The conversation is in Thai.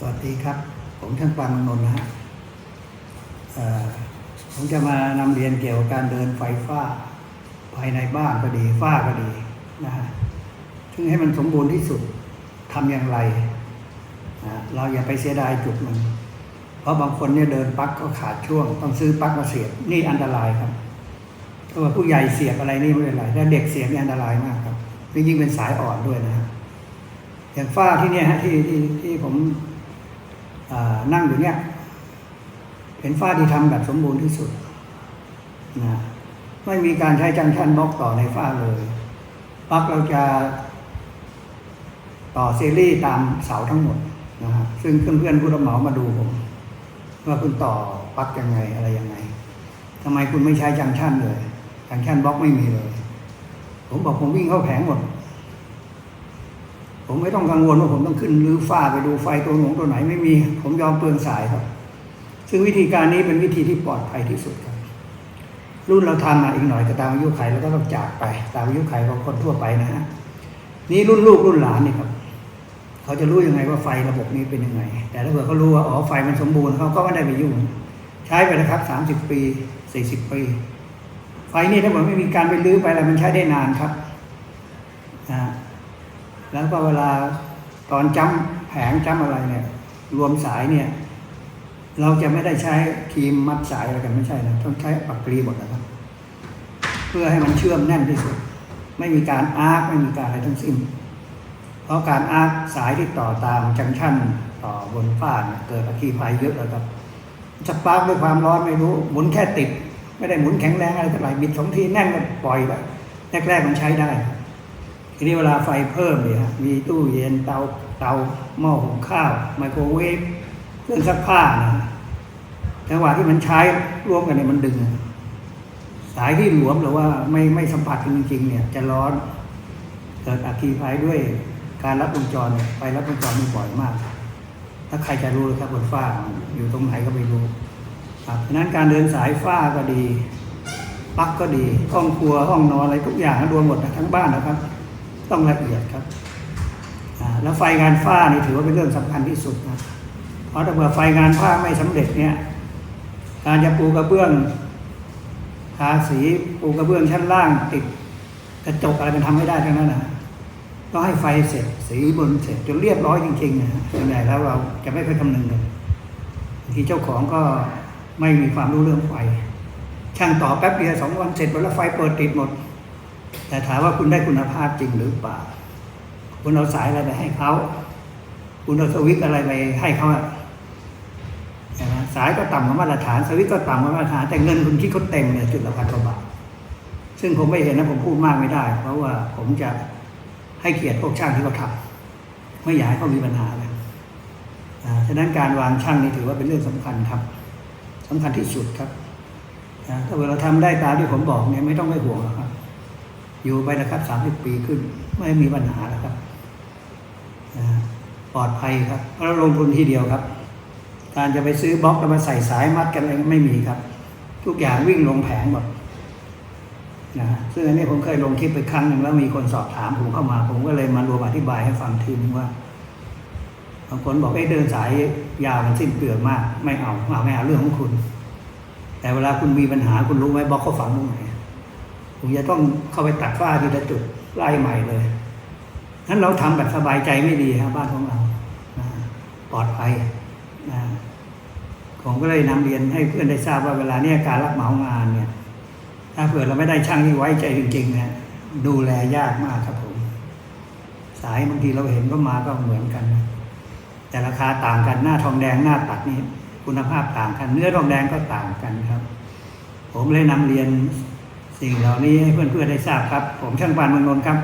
สวัสดีครับ ผมช่างปานนนท์นะฮะผมจะมานำเรียนเกี่ยวกับการเดินไฟฟ้า ภายในบ้านก็ดีฝ้าก็ดีนะฮะซึ่งให้มันสมบูรณ์ที่สุดทำอย่างไรนะเราอย่าไปเสียดายจุดมัน เพราะบางคนเนี่ยเดินปลั๊กก็ขาดช่วง ต้องซื้อปลั๊กมาเสียบนี่อันตรายครับเพราว่าผู้ใหญ่เสียบอะไรนี่ไม่เป็นไรแต่เด็กเสียบนี่อันตรายมากครับยิ่งเป็นสายอ่อนด้วยนะฮะอย่างฝ้าที่เนี่ยฮะที่ที่ที่ผม นั่งอยู่เนี่ยเป็นฝ้าที่ทำแบบสมบูรณ์ที่สุดนะไม่มีการใช้จังชันบล็อกต่อในฝ้าเลยปลั๊กเราจะต่อซีรีส์ตามเสาทั้งหมดนะฮะซึ่งเพื่อนๆผู้รับเหมามาดูผมว่าคุณต่อปลั๊กยังไงอะไรยังไงทำไมคุณไม่ใช้จังชันเลยจังชันบล็อกไม่มีเลย ผมบอกผมวิ่งเข้าแผงหมด ผมไม่ต้องกังวลว่าผมต้องขึ้นรื้อฝ้าไปดูไฟตัวหนงตัวไหนไม่มี ผมยอมเปลืองสายครับ ซึ่งวิธีการนี้เป็นวิธีที่ปลอดภัยที่สุดครับ รุ่นเราทำมาอีกหน่อยก็ตามอายุไขแล้วก็ต้องจากไป ตามอายุไขของคนทั่วไปนะฮะนี่รุ่นลูกรุ่นหลานนี่ครับเขาจะรู้ยังไงว่าไฟระบบนี้เป็นยังไง แต่ถ้าเกิดเขารู้ว่าอ๋อไฟมันสมบูรณ์เขาก็ไม่ได้ไปยุ่ง ใช้ไปนะครับสามสิบปีสี่สิบปี ไฟนี่ถ้าเกิดไม่มีการไปรื้อไปอะไรมันใช้ได้นานครับอ่า แล้วก็เวลาตอนจ้ำแผงจ้ำอะไรเนี่ย รวมสายเนี่ย เราจะไม่ได้ใช้ครีมมัดสายอะไรกันไม่ใช่นะต้องใช้ปักกรีหมดนะครับ เพื่อให้มันเชื่อมแน่นที่สุด ไม่มีการอาร์คไม่มีการอะไรทั้งสิ้น เพราะการอาร์คสายที่ต่อตามจังชั่นต่อบนฝ้าเกิดอัคคีภัยเยอะเลยครับสปาร์กด้วยความร้อนไม่รู้หมุนแค่ติด ไม่ได้หมุนแข็งแรงอะไรเท่าไหร่บิดสองทีแน่นก็ปล่อยไปแรกๆมันใช้ได้ ทีนี้เวลาไฟเพิ่มเนี่ยมีตู้เย็นเตาเตาหม้อหุงข้าว ไมโครเวฟเครื่องซักผ้านะจังหวะที่มันใช้ร่วมกันเนี่ยมันดึง สายที่หลวมหรือว่าไม่ไม่สัมผัสกันจริงๆเนี่ย จะร้อนเกิดอัคคีภัยด้วยการรับวงจรเนี่ยไฟรับวงจรมีบ่อยมาก ถ้าใครจะรู้เลยครับบนฟ้าอยู่ตรงไหนก็ไม่รู้ครับฉะนั้นการเดินสายฟ้าก็ดีปลั๊กก็ดีห้องครัวห้องนอนอะไรทุกอย่างรวมหมดทั้งบ้านนะครับ ต้องละเอียดครับแล้วไฟงานฝ้านี่ถือว่าเป็นเรื่องสำคัญที่สุดนะเพราะถ้าเกิดไฟงานฝ้าไม่สำเร็จเนี่ยการจะปูกระเบื้องทาสีปูกระเบื้องชั้นล่างติดกระจกอะไรมันทำไม่ได้ทั้งนั้นนะต้องให้ไฟเสร็จสีบนเสร็จจนเรียบร้อยจริงๆนะส่วนใหญ่แล้วเราจะไม่ค่อยคำนึงกันบางทีเจ้าของก็ไม่มีความรู้เรื่องไฟ ช่างต่อแป๊บเดียวสองวันเสร็จหมดแล้วไฟเปิดติดหมด แต่ถามว่าคุณได้คุณภาพจริงหรือเปล่า คุณเอาสายอะไรไปให้เขา คุณเอาสวิตอะไรไปให้เขาใช่ไหมสายก็ต่ำกว่ามาตรฐาน สวิตก็ต่ำกว่ามาตรฐาน แต่เงินคุณคิดเขาเต็มเลยจุดละพันกว่าบาทซึ่งผมไม่เห็นนะผมพูดมากไม่ได้ เพราะว่าผมจะให้เกียรติพวกช่างที่เขาทำไม่อยากให้เขามีปัญหาเลยฉะนั้นการวางช่างนี่ถือว่าเป็นเรื่องสำคัญครับสำคัญที่สุดครับถ้าเกิดเราทำได้ตามที่ผมบอกเนี่ยไม่ต้องไม่ห่วงหรอกครับ อยู่ไปนะครับสามสิบปีขึ้น ไม่มีปัญหาแล้วครับปลอดภัยครับเพราะเราลงทุนทีเดียวครับ การจะไปซื้อบล็อกแล้วมาใส่สายมัดกันอะไรไม่มีครับ ทุกอย่างวิ่งลงแผงหมดนะฮะซึ่งอันนี้ผมเคยลงคลิปไปครั้งหนึ่งแล้วมีคนสอบถามผมเข้ามา ผมก็เลยมารวมอธิบายให้ฟังทีนึงว่าบางคนบอกไอ้เดินสายยาวมันสิ้นเปลืองมาก ไม่เอาเอาไม่เอาเรื่องของคุณ แต่เวลาคุณมีปัญหาคุณรู้ไหมบล็อกเขาฝังตรงไหน ผมจะต้องเข้าไปตัดฝ้าทีละจุดไล่ใหม่เลยนั้นเราทำแบบสบายใจไม่ดีครับบ้านของเราปลอดภัยนะผมก็เลยนำเรียนให้เพื่อนได้ทราบว่าเวลาเนี้ยการรับเหมางานเนี่ย ถ้าเผื่อเราไม่ได้ช่างที่ไว้ใจจริงๆเนี่ยดูแลยากมากครับผม สายบางทีเราเห็นก็มาก็เหมือนกัน แต่ราคาต่างกันหน้าทองแดงหน้าตัดนี่คุณภาพต่างกัน เนื้อทองแดงก็ต่างกันครับ ผมเลยนำเรียน สิ่งเหล่านี้ให้เพื่อนๆได้ทราบครับ ผมช่างปานเมืองนนท์ครับ